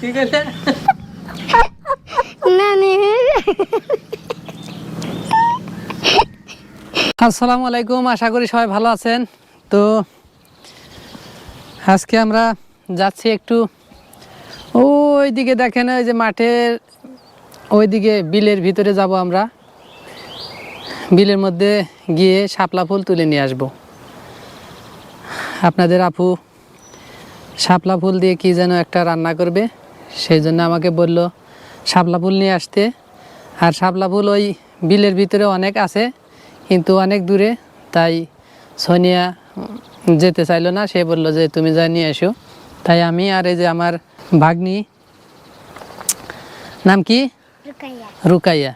কি করলে আসসালামু আলাইকুম আশা করি সবাই ভালো আছেন। তো আজকে আমরা যাচ্ছি একটু ওই দিকে দেখেন ওই যে মাঠের ওইদিকে বিলের ভিতরে যাব আমরা। বিলের মধ্যে গিয়ে শাপলা ফুল তুলে নিয়ে আসব। আপনাদের আপু শাপলা ফুল দিয়ে কি যেন একটা রান্না করবে সেই জন্য আমাকে বলল শাপলা ফুল নিয়ে আসতে। আর শাপলা ফুল ওই বিলের ভিতরে অনেক আছে কিন্তু অনেক দূরে তাই সোনিয়া যেতে চাইলো না। সে বলল যে তুমি যা নিয়ে এসো। তাই আমি আর এই যে আমার ভাগ্নি নাম কি? রুকাইয়া।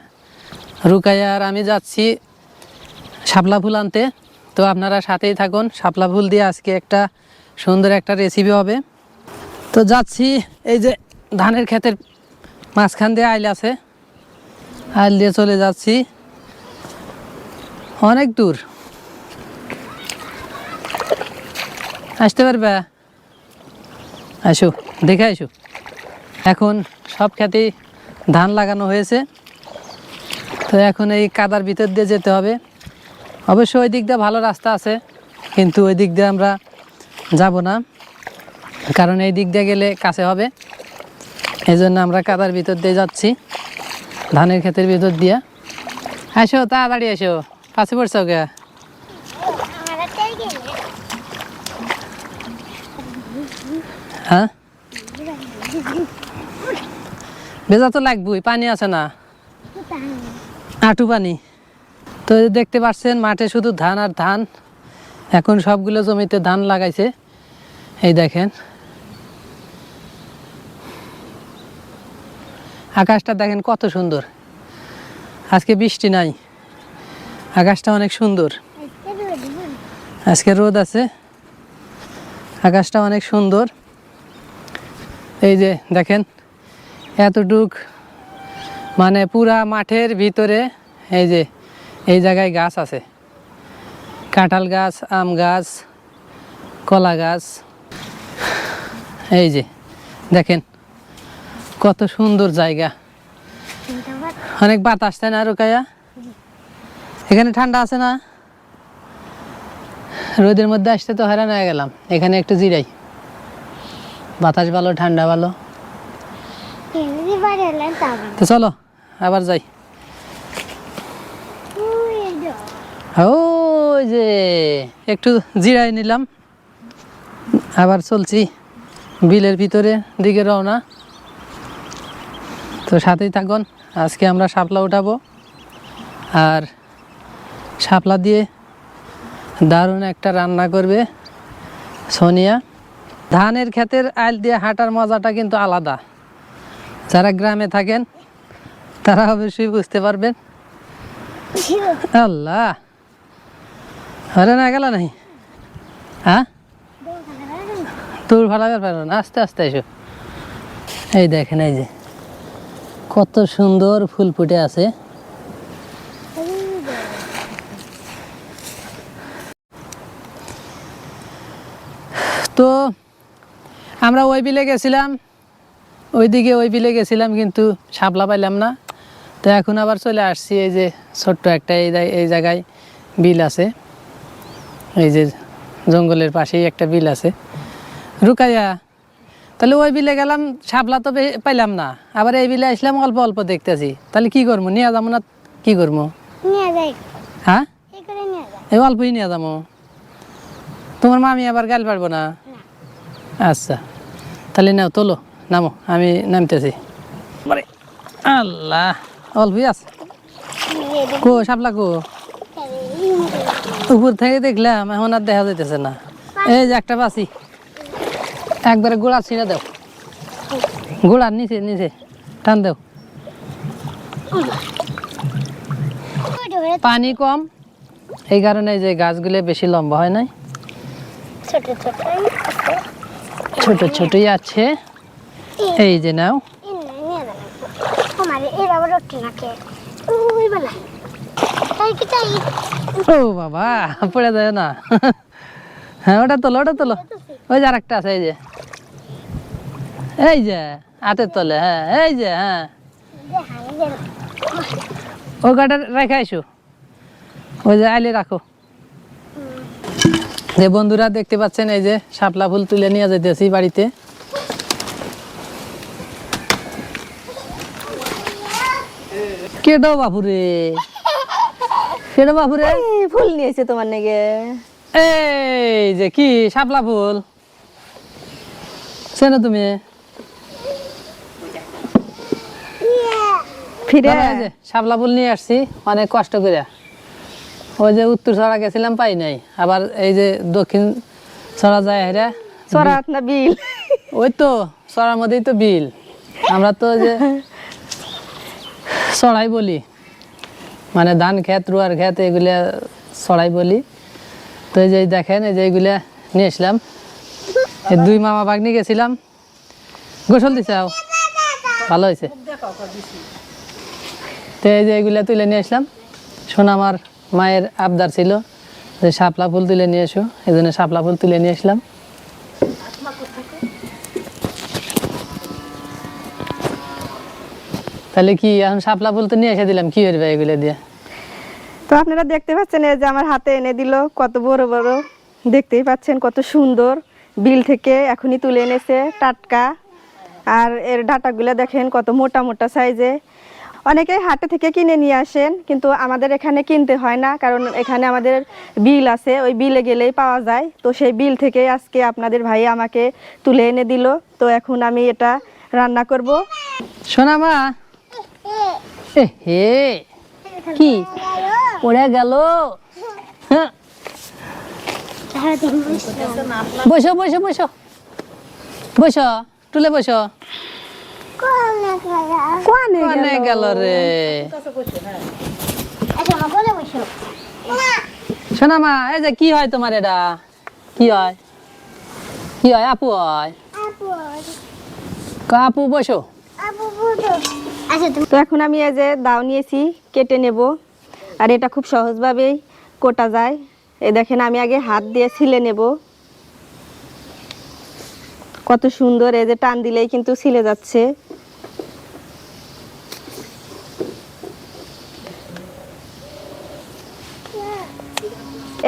রুকাইয়া আর আমি যাচ্ছি শাপলা ফুল আনতে। তো আপনারা সাথেই থাকুন শাপলা ফুল দিয়ে আজকে একটা সুন্দর একটা রেসিপি হবে। তো যাচ্ছি, এই যে ধানের ক্ষেতের মাঝখান দিয়ে আইল আছে। আইল দিয়ে চলে যাচ্ছি। অনেক দূর। আসতে পারবে? আসো, দেখে আসো। এখন সব খেতেই ধান লাগানো হয়েছে। তো এখন এই কাদার ভিতর দিয়ে যেতে হবে। অবশ্য ওই দিক দিয়ে ভালো রাস্তা আছে, কিন্তু ওই দিক দিয়ে আমরা যাব না। কারণ এই দিক দিয়ে গেলে কাছে হবে। এই জন্য আমরা কাদার ভিতর দিয়ে যাচ্ছি। ধানের ক্ষেতের ভিতর দিয়ে। আসো, তাড়াতাড়ি এসো পাশে পড়ছো কে? হ্যাঁ? ভেজা তো লাগবই, পানি আছে না। আটু পানি। তো দেখতে পাচ্ছেন, মাঠে শুধু ধান আর ধান। এখন সবগুলো জমিতে ধান লাগাইছে। এই দেখেন। আকাশটা দেখেন কত সুন্দর। আজকে বৃষ্টি নাই। আকাশটা অনেক সুন্দর। আজকে রোদ আছে। আকাশটা অনেক সুন্দর। এই যে দেখেন, এতটুক মানে পুরা মাঠের ভিতরে এই যে, এই জায়গায় গাছ আছে। কাঁঠাল গাছ আম গাছ কলা গাছ। এই যে দেখেন কত সুন্দর জায়গা। অনেক বাতাস তাই না রুকাইয়া? এখানে ঠান্ডা আছে না? রোদের মধ্যে আসতে তো হয়রান হয়ে গেলাম। এখানে একটু জিরাই। বাতাস ভালো ঠান্ডা ভালো। তো চলো আবার যাই। ওই যে একটু জিরাই নিলাম। আবার চলছি বিলের ভিতরে দিকে রওনা। তো সাথেই থাকুন, আজকে আমরা শাপলা উঠাবো। আর শাপলা দিয়ে দারুণ একটা রান্না করবে সোনিয়া। ধানের ক্ষেতের আইল দিয়ে হাঁটার মজাটা কিন্তু আলাদা। যারা গ্রামে থাকেন, তারা অবশ্যই বুঝতে পারবেন। আল্লাহ! আরে না গেল নাই হ্যাঁ? তোর ভালো পারো না? আস্তে আস্তে এসো এই দেখেন, এই যে। কত সুন্দর ফুল ফুটে আছে। তো আমরা ওই বিলে গেছিলাম। ওইদিকে ওই বিলে গেছিলাম, কিন্তু সাপলা পাইলাম না। তো এখন আবার চলে আসছি, এই যে ছোট্ট একটা এই এই জায়গায় বিল আছে। এই যে জঙ্গলের পাশেই একটা বিল আছে। রুকাইয়া তাহলে ওই বিলে গেলাম শাপলা তো পাইলাম না। আবার এই বিলে আসলাম অল্প অল্প দেখতেছি। তাহলে কি করব? নিয়ে যাব না কি করব? নিয়ে হ্যাঁ? এই করে নিয়ে যাই। এই অল্পই নিয়ে যাব। তোমার মামি আবার গাল পারব না? আচ্ছা। তাহলে নাও তোলো নামো আমি নামতেছি। আল্লাহ। অল্পই আছে। কো শাপলা কো? উপর থেকে দেখলাম এখন আর দেখা যাইতেছে না। এই যে একটা বাসি। একবারে গোড়া ছিঁড়ে দাও। গোড়ার নিচে নিচে। টান দাও। পানি কম। এই কারণে যে গাছগুলো বেশি লম্বা হয় নাই। ছোট ছোট। ছোট ছোটই আছে। এই যে নাও। ও বাবা পড়ে যায় না হ্যাঁ ওটা তোলো ওটা তোলো ওই যে আরেকটা আছে এই যে এই যে হাতের তলে হ্যাঁ এই যে হ্যাঁ ও গাটা রেখে আসো ওই যে আইলে রাখো যে বন্ধুরা দেখতে পাচ্ছেন এই যে শাপলা ফুল তুলে নিয়ে যেতেছি বাড়িতে কেডো বাপুরে বাপুরে ফুল নিয়েছে তোমার নাকি এই যে কি শাপলা ফুল। চেনো তুমি? ফিরে। শাপলা ফুল নিয়ে আসছি অনেক কষ্ট করে। ওই যে উত্তর ছড়া গেছিলাম পাই নাই। আবার এই যে দক্ষিণ ছড়া যায় হেরা সরাত না বিল? ওই তো ছড়ার মধ্যেই তো বিল। আমরা তো ওই যে ছড়াই বলি। মানে ধান ক্ষেত, রুয়ার ক্ষেত, এগুলা ছড়াই বলি। তো এই যে দেখেন, এই যে এগুলা নিয়ে আসলাম। এই দুই মামা বাগনি গেছিলাম। গোসল দিছাও ভালো হয়েছে। তো এই যে এগুলা তুলে নিয়ে আসলাম। শোন, আমার মায়ের আবদার ছিল যে শাপলা ফুল তুলে নিয়ে এসো। এই জন্য শাপলা ফুল তুলে নিয়ে আসলাম। তাহলে কি এখন শাপলা ফুল তো নিয়ে এসে দিলাম কি করবে এগুলো দিয়ে? তো আপনারা দেখতে পাচ্ছেন এই যে আমার হাতে এনে দিল কত বড় বড়। দেখতেই পাচ্ছেন কত সুন্দর। বিল থেকে এখনই তুলে এনেছে টাটকা। আর এর ডাটাগুলো দেখেন কত মোটা মোটা সাইজে। অনেকেই হাটে থেকে কিনে নিয়ে আসেন কিন্তু আমাদের এখানে কিনতে হয় না কারণ এখানে আমাদের বিল আছে ওই বিলে গেলেই পাওয়া যায়। তো সেই বিল থেকে আজকে আপনাদের ভাই আমাকে তুলে এনে দিল। তো এখন আমি এটা রান্না করব। শোনা মা এ হে কি? পড়ে গেল? হ্যাঁ, বসো বসো বসো। বসো টুলে বসো। কোনে গেল? রে? শোনা মা এই যে কি হয় তোমার এটা? কি হয়? কি হয়? আপু হয়? আপু বসো। আচ্ছা তুমি তো। এখন আমি এই যে দাও নিয়েছি, কেটে নেব। আর এটা খুব সহজভাবেই কোটা যায়। এ দেখেন, আমি আগে হাত দিয়ে ছিলে নেব। কত সুন্দর এই যে টান দিলেই কিন্তু ছিলে যাচ্ছে।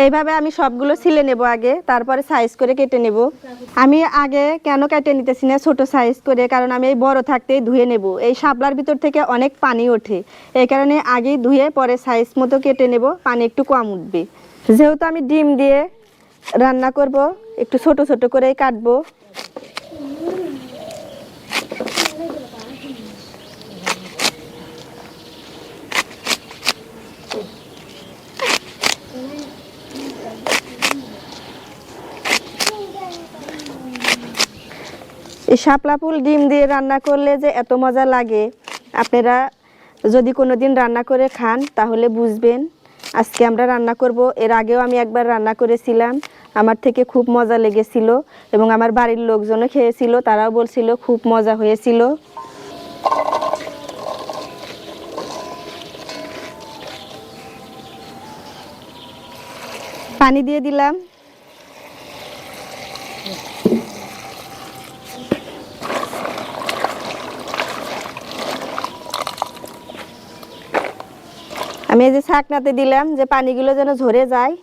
এইভাবে আমি সবগুলো সিলে নেব আগে, তারপরে সাইজ করে কেটে নেব। আমি আগে কেন কেটে নিতেছি না ছোটো সাইজ করে? কারণ আমি এই বড় থাকতেই ধুয়ে নেব। এই শাপলার ভিতর থেকে অনেক পানি ওঠে। এই কারণে আগেই ধুয়ে পরে সাইজ মতো কেটে নেব, পানি একটু কম উঠবে। যেহেতু আমি ডিম দিয়ে রান্না করব, একটু ছোট ছোট করেই কাটবো। এই শাপলা ফুল ডিম দিয়ে রান্না করলে যে এত মজা লাগে। আপনারা যদি কোনো দিন রান্না করে খান, তাহলে বুঝবেন আজকে আমরা রান্না করব। এর আগেও আমি একবার রান্না করেছিলাম, আমার থেকে খুব মজা লেগেছিল এবং আমার বাড়ির লোকজনও খেয়েছিল, তারাও বলছিল খুব মজা হয়েছিল। পানি দিয়ে দিলাম। আমি এই যে ছাকনাতে দিলাম যে পানিগুলো যেন ঝরে যায়।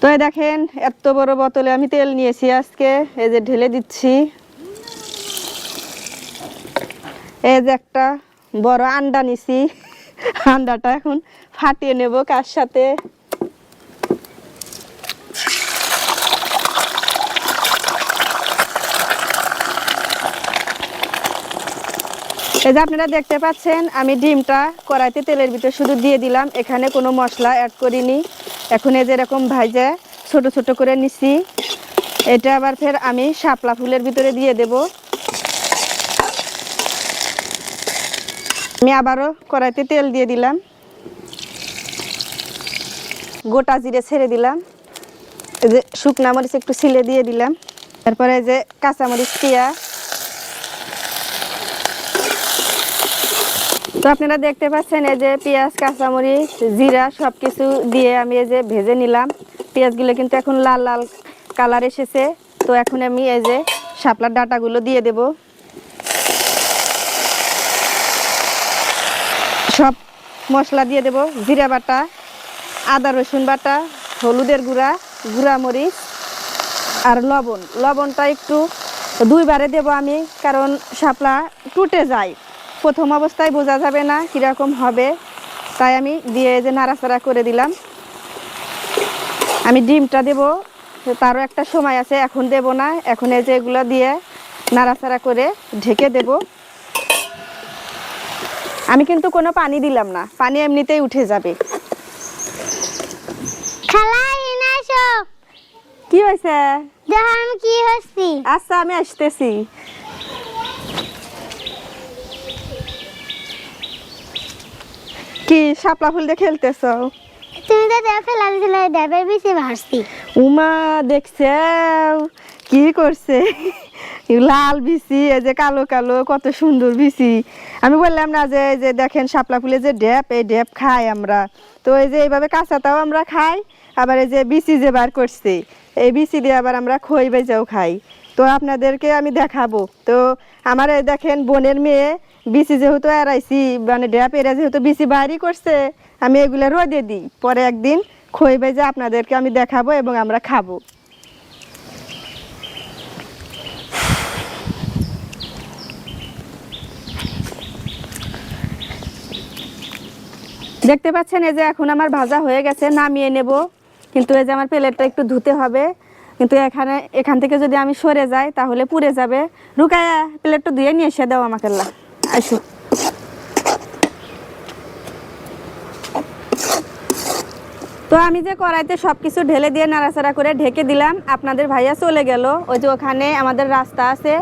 তো দেখেন, এত বড় বোতলে আমি তেল নিয়েছি আজকে, এই যে ঢেলে দিচ্ছি। এই যে একটা বড় আন্ডা নিছি, আন্ডাটা এখন ফাটিয়ে নেব কার সাথে। এই যে আপনারা দেখতে পাচ্ছেন, আমি ডিমটা কড়াইতে তেলের ভিতরে শুধু দিয়ে দিলাম। এখানে কোনো মশলা অ্যাড করিনি। এখন এই যে এরকম ভাইজা ছোট ছোট করে নিছি। এটা আবার ফের আমি শাপলা ফুলের ভিতরে দিয়ে দেব। আমি আবারও কড়াইতে তেল দিয়ে দিলাম। গোটা জিরে ছেড়ে দিলাম। এই যে শুকনা মরিচ একটু ছিলে দিয়ে দিলাম। তারপরে যে কাঁচামরিচ, পেঁয়াজ তো আপনারা দেখতে পাচ্ছেন এই যে পেঁয়াজ, কাঁচামরিচ, জিরা সব কিছু দিয়ে আমি এই যে ভেজে নিলাম। পেঁয়াজগুলো কিন্তু এখন লাল লাল কালার এসেছে। তো এখন আমি এই যে শাপলার ডাটাগুলো দিয়ে দেব। সব মশলা দিয়ে দেব। জিরা বাটা, আদা, রসুন বাটা, হলুদের গুঁড়া গুঁড়া মরিচ আর লবণ। লবণটা একটু দুইবারে দেব আমি, কারণ শাপলা টুটে যায়। প্রথম অবস্থায় বোঝা যাবে না কীরকম হবে। তাই আমি দিয়ে যে নাড়াচাড়া করে দিলাম। আমি ডিমটা দেব। তারও একটা সময় আছে এখন দেব না। এখন এই যে এগুলো দিয়ে নাড়াচাড়া করে ঢেকে দেব। আমি কিন্তু কোনো পানি দিলাম না। পানি এমনিতেই উঠে যাবে। কি হয়েছে? আমি কি হচ্ছি। আচ্ছা আমি আসতেছি। কি শাপলা ফুল দিয়ে খেলতেছ? তুমি তো দেখো ফেলা দিছিলে ড্যাবের বেশি ভাসছি উমা দেখছে কি করছে? লাল বিচি এই যে কালো কালো কত সুন্দর বিচি। আমি বললাম না যে এই যে দেখেন শাপলা ফুলে যে ড্যাপ এই ড্যাপ খাই আমরা। তো এই যে এইভাবে কাঁচাটাও আমরা খাই আবার এই যে বিচি যে বার করছে এই বিচি দিয়ে আবার আমরা খই বেজাও খাই। তো আপনাদেরকে আমি দেখাবো। তো আমার এই দেখেন বোনের মেয়ে বিচি যেহেতু এড়াইছি মানে ড্যাপ এরা যেহেতু বিচি বাইরই করছে, আমি এগুলো রোদে দিই। পরে একদিন খই বেজে আপনাদেরকে আমি দেখাবো এবং আমরা খাব। দেখতে পাচ্ছেন এই যে এখন আমার ভাজা হয়ে গেছে, নামিয়ে নেব। কিন্তু এই যে আমার প্লেটটা একটু ধুতে হবে। কিন্তু এখানে, এখান থেকে যদি আমি সরে যাই, তাহলে পুড়ে যাবে। রুকায়া, প্লেটটা ধুয়ে নিয়ে এসে দাও আমাকে 哎，去 তো আমি যে কড়াইতে সব কিছু ঢেলে দিয়ে নাড়াচাড়া করে ঢেকে দিলাম আপনাদের ভাইয়া চলে গেল। ওই যে ওখানে আমাদের রাস্তা আছে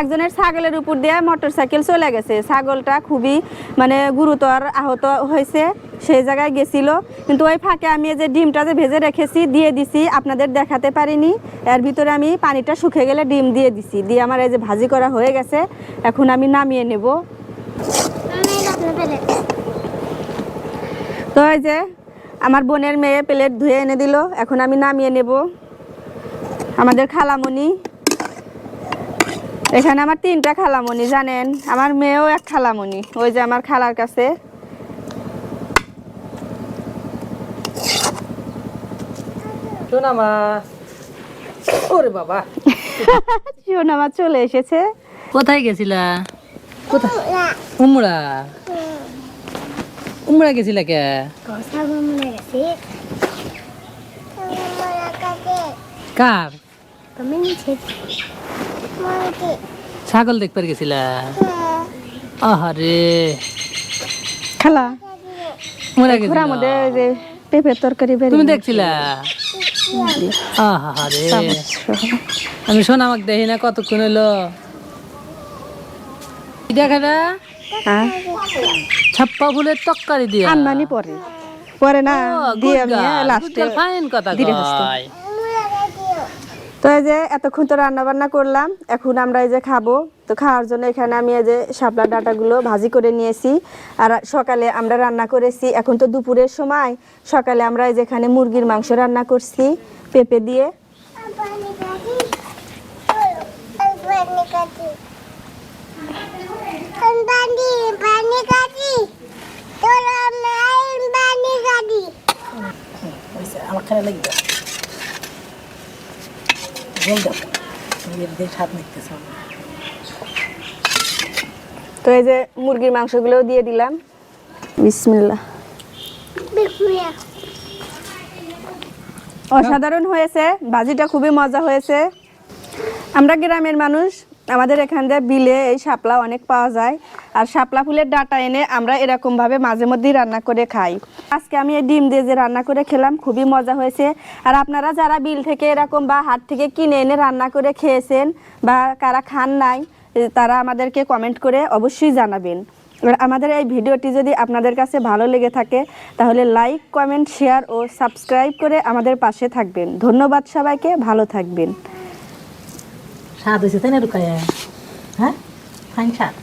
একজনের ছাগলের উপর দিয়ে মোটর সাইকেল চলে গেছে। ছাগলটা খুবই মানে গুরুতর আহত হয়েছে সেই জায়গায় গেছিল। কিন্তু ওই ফাঁকে আমি যে ডিমটা যে ভেজে রেখেছি দিয়ে দিছি আপনাদের দেখাতে পারিনি। এর ভিতরে আমি পানিটা শুকে গেলে ডিম দিয়ে দিছি। দিয়ে আমার এই যে ভাজি করা হয়ে গেছে এখন আমি নামিয়ে নেব। তো এই যে আমার বোনের মেয়ে প্লেট ধুয়ে এনে দিল এখন আমি নামিয়ে নেব। আমাদের খালামণি এখানে আমার তিনটা খালামণি জানেন? আমার মেয়েও এক খালামণি ওই যে আমার খালার কাছে। ওরে বাবা। চলে এসেছে। কোথায় গেছিলা? কোথায়? উমরা। উমরা গেছিলা কে কার তুমি নিচে। ছাগল দেখবার গেছিলা? আহারে খালা? উমরা গেছিলা ওই যে পেঁপের তরকারি বেরিয়ে তুমি দেখছিলা আহারে আমি শোনা আমাকে দেখি না কতক্ষণ হলো দেখা না হ্যাঁ ছাপ্পা ফুলের তক্কারি দিয়া। আনমানি পরে। পরে না দিয়ে আমি লাস্টে ফাইন কথা। কয়। তো এই যে এতক্ষণ তো রান্না বান্না করলাম এখন আমরা এই যে খাব। তো খাওয়ার জন্য এখানে আমি এই যে শাপলা ডাঁটাগুলো ভাজি করে নিয়েছি। আর সকালে আমরা রান্না করেছি এখন তো দুপুরের সময়। সকালে আমরা এই যে এখানে মুরগির মাংস রান্না করছি পেঁপে দিয়ে। পানি কাটি তোর কাটি আমার খারাপ লাগবে জল দাও নিতেছে তো এই যে মুরগির মাংসগুলোও দিয়ে দিলাম। বিসমিল্লাহ। অসাধারণ হয়েছে ভাজিটা খুবই মজা হয়েছে। আমরা গ্রামের মানুষ আমাদের এখান দিয়ে বিলে এই শাপলা অনেক পাওয়া যায়। আর শাপলা ফুলের ডাটা এনে আমরা এরকমভাবে মাঝে মধ্যেই রান্না করে খাই। আজকে আমি এই ডিম দিয়ে যে রান্না করে খেলাম, খুবই মজা হয়েছে। আর আপনারা যারা বিল থেকে এরকম বা হাট থেকে কিনে এনে রান্না করে খেয়েছেন বা কারা খান নাই তারা আমাদেরকে কমেন্ট করে অবশ্যই জানাবেন। আমাদের এই ভিডিওটি যদি আপনাদের কাছে ভালো লেগে থাকে, তাহলে লাইক কমেন্ট শেয়ার ও সাবস্ক্রাইব করে আমাদের পাশে থাকবেন। ধন্যবাদ সবাইকে, ভালো থাকবেন। স্বাদ হয়েছে তাই না হ্যাঁ? ফাইন স্বাদ।